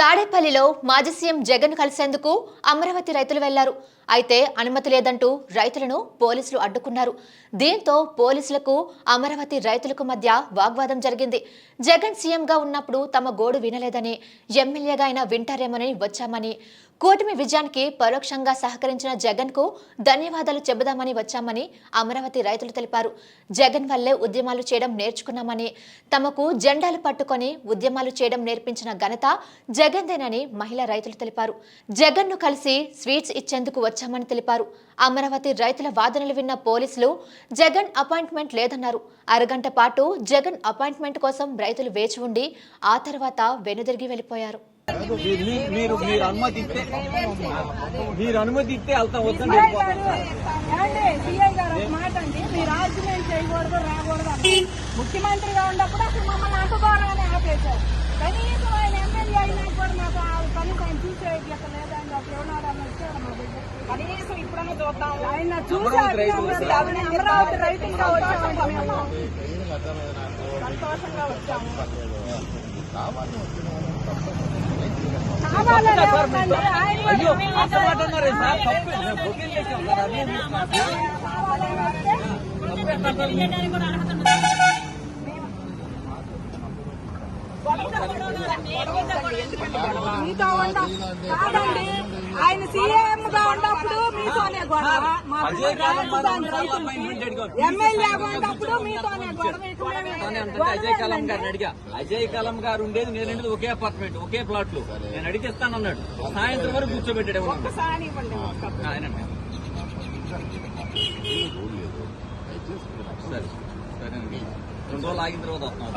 తాడేపల్లిలో మాజీ సీఎం జగన్ కలిసేందుకు అమరావతి రైతులు వెళ్ళారు. అయితే అనుమతి లేదంటూ రైతులను పోలీసులు అడ్డుకున్నారు. దీంతో పోలీసులకు అమరావతి రైతులకు మధ్య వాగ్వాదం జరిగింది. జగన్ సీఎంగా ఉన్నప్పుడు తమ గోడు వినలేదని ఎమ్మెల్యేగా అయినా వింటారేమోనని వచ్చామని కూటమి విజయానికి పరోక్షంగా సహకరించిన జగన్కు ధన్యవాదాలు చెబుదామని వచ్చామని అమరావతి రైతులు తెలిపారు. జగన్ వల్లే ఉద్యమాలు చేయడం నేర్చుకున్నామని తమకు జెండాలు పట్టుకొని ఉద్యమాలు చేయడం నేర్పించిన ఘనత జగన్దేనని మహిళా రైతులు తెలిపారు. జగన్ను కలిసి స్వీట్స్ ఇచ్చేందుకు వచ్చామని తెలిపారు. అమరావతి రైతుల వాదనలు విన్న పోలీసులు జగన్ అపాయింట్మెంట్ లేదన్నారు. అరగంట పాటు జగన్ అపాయింట్మెంట్ కోసం రైతులు వేచి ఉండి ఆ తర్వాత వెనుదిరిగి మీ- మీరు మీరు అనుమతిస్తే మీరు అనుమతిస్తే వెళ్తాం అని. ముఖ్యమంత్రిగా ఉన్నప్పుడు అసలు మమ్మల్ని అంటుకోవాలని ఆపేశారు. కనీసం ఆయన ఎమ్మెల్యే అయినా కూడా మాకు ఆ కనీసం ఆయన చూసే ఇట్లా లేదండి ఒక ఎవనాడని వచ్చాడు మా దగ్గర కనీసం ఇప్పుడన్నా చూద్దాం ఆయన అమరావతి రైతులుగా వచ్చామండి మేము సంతోషంగా వచ్చాము కావాలని మీతో కాదండి. ఆయన సీఎం గా ఉన్నప్పుడు మీతోనే గొడవ. మా. ఎమ్మెల్యేగా ఉన్నప్పుడు మీతోనే గొడవ అజయ్ కలాం ఏందండి? గారిని అడిగా. అజయ్ కలాం గారు ఉండేది నేను ఒకే అపార్ట్మెంట్ ఒకే ప్లాట్లు నేను అడిగి ఇస్తానన్నాడు సాయంత్రం వరకు కూర్చోబెట్టాడు ఒక్కసారి ఇవ్వండి. సరే. సరేనండి. రెండు రోజులు ఆగిన తర్వాత వస్తాం